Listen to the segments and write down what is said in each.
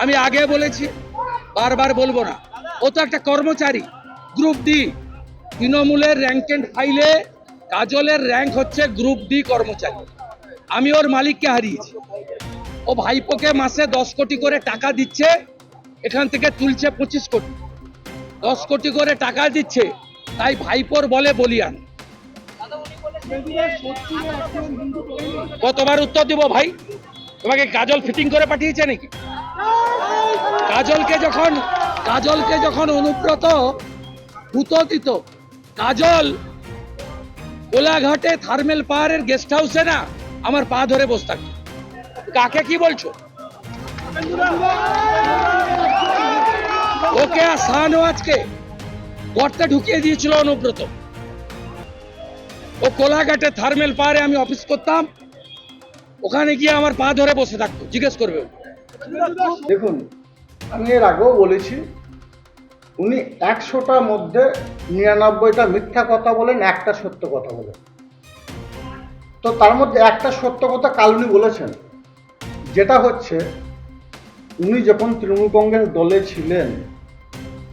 আমি আগে বলেছি, বারবার বলব না। ও তো একটা কর্মচারী গ্রুপ ডি তৃণমূলের র্যাঙ্ক এন্ড ফাইলে কাজলের র্যাঙ্ক হচ্ছে গ্রুপ ডি কর্মচারী। আমি ওর মালিককে হারিয়েছি। ও ভাইপোকে মাসে দশ কোটি করে টাকা দিচ্ছে, এখান থেকে তুলছে পঁচিশ কোটি। দশ কোটি করে টাকা দিচ্ছে, তাই ভাইপোর বলে বলিয়ান। কতবার উত্তর দিব ভাই? তোমাকে কাজল ফিটিং করে পাঠিয়েছে নাকি? কাজলকে যখন কাজলকে যখন অনুব্রত ভূত দিত কাজল কোলাঘাটে থার্মেল পাহাড়ের গেস্ট হাউসে না, আমার পা ধরে বসে থাকতো। কাকে কি বলছো? ওকে আর শাহনওয়াজকে গর্তে ঢুকিয়ে দিয়েছিল অনুব্রত। ও কোলাঘাটে থার্মেল পাহাড়ে আমি অফিস করতাম, ওখানে গিয়ে আমার পা ধরে বসে থাকতো, জিজ্ঞেস করবে দেখুন আমি এর আগেও বলেছি, উনি একশোটার মধ্যে নিরানব্বইটা মিথ্যা কথা বলেন, একটা সত্য কথা বলেন। তো তার মধ্যে একটা সত্য কথা কাল উনি বলেছেন, যেটা হচ্ছে, উনি যখন তৃণমূল কংগ্রেস দলে ছিলেন,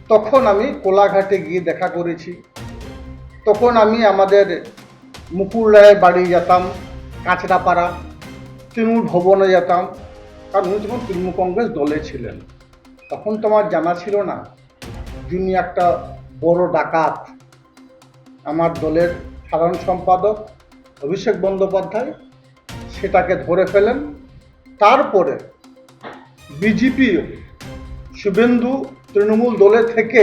তখন আমি কোলাঘাটে গিয়ে দেখা করেছি। তখন আমি আমাদের মুকুল রায়ের বাড়ি যেতাম, কাঁচরাপাড়া, তৃণমূল ভবনে যেতাম। কারণ উনি তখন তৃণমূল কংগ্রেস দলে ছিলেন তখন তো আমার জানা ছিল না যিনি একটা বড় ডাকাত। আমার দলের সাধারণ সম্পাদক অভিষেক বন্দ্যোপাধ্যায় সেটাকে ধরে ফেলেন। তারপরে বিজেপি শুভেন্দু তৃণমূল দলে থেকে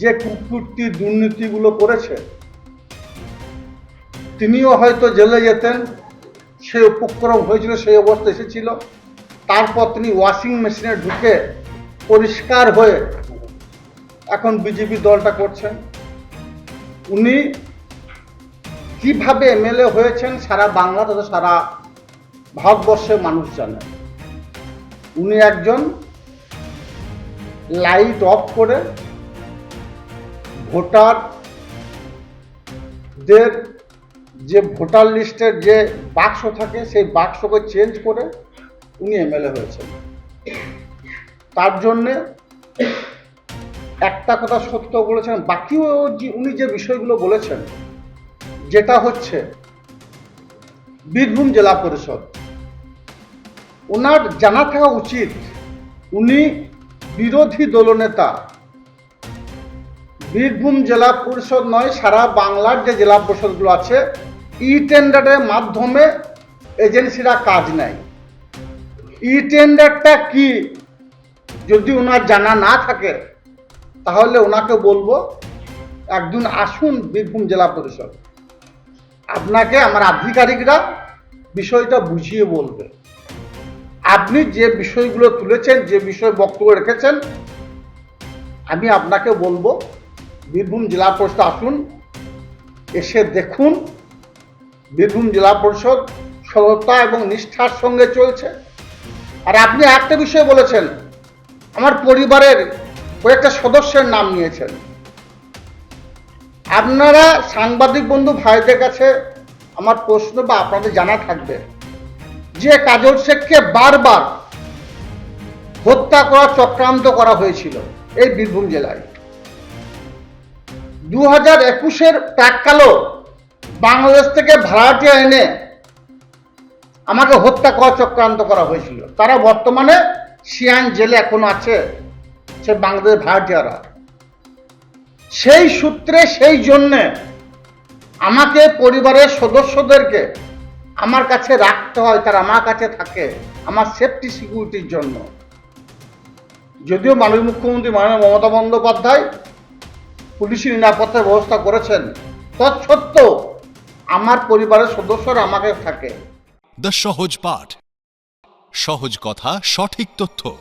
যে কুকীর্তি দুর্নীতিগুলো করেছে, তিনিও হয়তো জেলে যেতেন সে উপক্রম হয়েছিল, সেই অবস্থা এসেছিল। তারপর তিনি ওয়াশিং মেশিনে ঢুকে পরিষ্কার হয়ে এখন বিজেপি দলটা করছেন। উনি কীভাবে এমএলএ হয়েছেন সারা বাংলা তথা সারা ভারতবর্ষের মানুষ জানে। উনি একজন লাইট অফ করে ভোটারদের যে ভোটার লিস্টের যে বাক্স থাকে, সেই বাক্সকে চেঞ্জ করে উনি এমএলএ হয়েছেন। তার জন্যে একটা কথা সত্য বলেছেন, বাকিও যে উনি যে বিষয়গুলো বলেছেন, যেটা হচ্ছে বীরভূম জেলা পরিষদ ওনার জানা থাকা উচিত উনি বিরোধী দলনেতা। বীরভূম জেলা পরিষদ নয়, সারা বাংলার যে জেলা পরিষদগুলো আছে ই টেন্ডারের মাধ্যমে এজেন্সিরা কাজ নেয়। ই টেন্ডারটা কি? যদি ওনার জানা না থাকে, তাহলে ওনাকে বলব, একদিন আসুন বীরভূম জেলা পরিষদ। আপনাকে আমার আধিকারিকরা বিষয়টা বুঝিয়ে বলবে। আপনি যে বিষয়গুলো তুলেছেন, যে বিষয়ে বক্তব্য রেখেছেন, আমি আপনাকে বলব, বীরভূম জেলা পরিষদ আসুন, এসে দেখুন, বীরভূম জেলা পরিষদ সততা এবং নিষ্ঠার সঙ্গে চলছে। আর আপনি একটা বিষয় বলেছেন আমার পরিবারের কয়েকটা সদস্যের নাম নিয়েছেন। আপনারা সাংবাদিক বন্ধু ভাইদের কাছে আমার প্রশ্ন বা আপনাদের জানা থাকবে যে কাজল শেখকে বারবার হত্যা করা, চক্রান্ত করা হয়েছিল এই বীরভূম জেলায়। দু হাজার একুশের প্রাককালও বাংলাদেশ থেকে ভাড়াটিয়া এনে আমাকে হত্যা করা, চক্রান্ত করা হয়েছিল। তারা বর্তমানে সিয়ান জেলে এখন আছে, সে বাংলাদেশ ভাড়াটিয়ারা। সেই সূত্রে, সেই জন্যে আমাকে পরিবারের সদস্যদেরকে আমার কাছে রাখতে হয়, তারা আমার কাছে থাকে আমার সেফটি সিকিউরিটির জন্য। যদিও মাননীয় মুখ্যমন্ত্রী মাননীয় মমতা বন্দ্যোপাধ্যায় পুলিশি নিরাপত্তার ব্যবস্থা করেছেন, তৎসত্ত্বেও আমার পরিবারের সদস্যরা আমাকে থাকে। দ্য সহজ পাঠ সহজ কথা সঠিক তথ্য।